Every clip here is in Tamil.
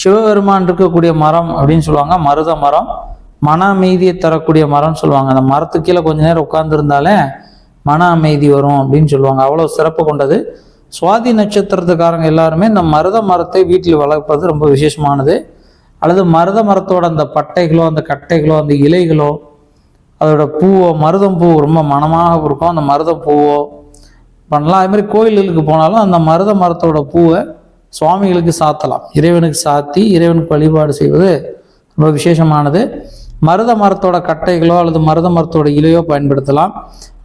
சிவபெருமான் இருக்கக்கூடிய மரம் அப்படின்னு சொல்லுவாங்க மருத மரம். மன அமைதியை தரக்கூடிய மரம்னு சொல்லுவாங்க. அந்த மரத்துக்கு கீழே கொஞ்ச நேரம் உட்காந்துருந்தாலே மன அமைதி வரும் அப்படின்னு சொல்லுவாங்க. அவ்வளோ சிறப்பு கொண்டது. சுவாதி நட்சத்திரத்துக்காரங்க எல்லாருமே இந்த மருத மரத்தை வீட்டில் வளர்ப்பது ரொம்ப விசேஷமானது. அல்லது மருத மரத்தோட அந்த பட்டைகளோ அந்த கட்டைகளோ அந்த இலைகளோ அதோட பூவோ மருதம் பூ ரொம்ப மனமாக இருக்கும். அந்த மருதம் பூவோ பண்ணலாம். அதே மாதிரி கோயில்களுக்கு போனாலும் அந்த மருத மரத்தோட பூவை சுவாமிகளுக்கு சாத்தலாம். இறைவனுக்கு சாத்தி இறைவனுக்கு வழிபாடு செய்வது ரொம்ப விசேஷமானது. மருத மரத்தோட கட்டைகளோ அல்லது மருத மரத்தோட இலையோ பயன்படுத்தலாம்.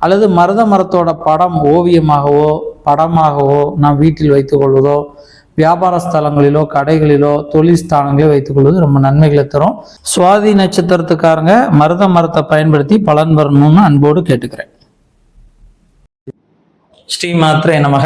அல்லது மருத மரத்தோட படம் ஓவியமாகவோ படமாகவோ நாம் வீட்டில் வைத்துக் கொள்வதோ வியாபார ஸ்தலங்களிலோ கடைகளிலோ தொழில் ஸ்தானங்களிலோ வைத்துக் கொள்வது ரொம்ப நன்மைகளை தரும். சுவாதி நட்சத்திரத்துக்காரங்க மருத மரத்தை பயன்படுத்தி பலன் வரணும்னு அன்போடு கேட்டுக்கிறேன். ஸ்ரீ மாத்திரை நமக.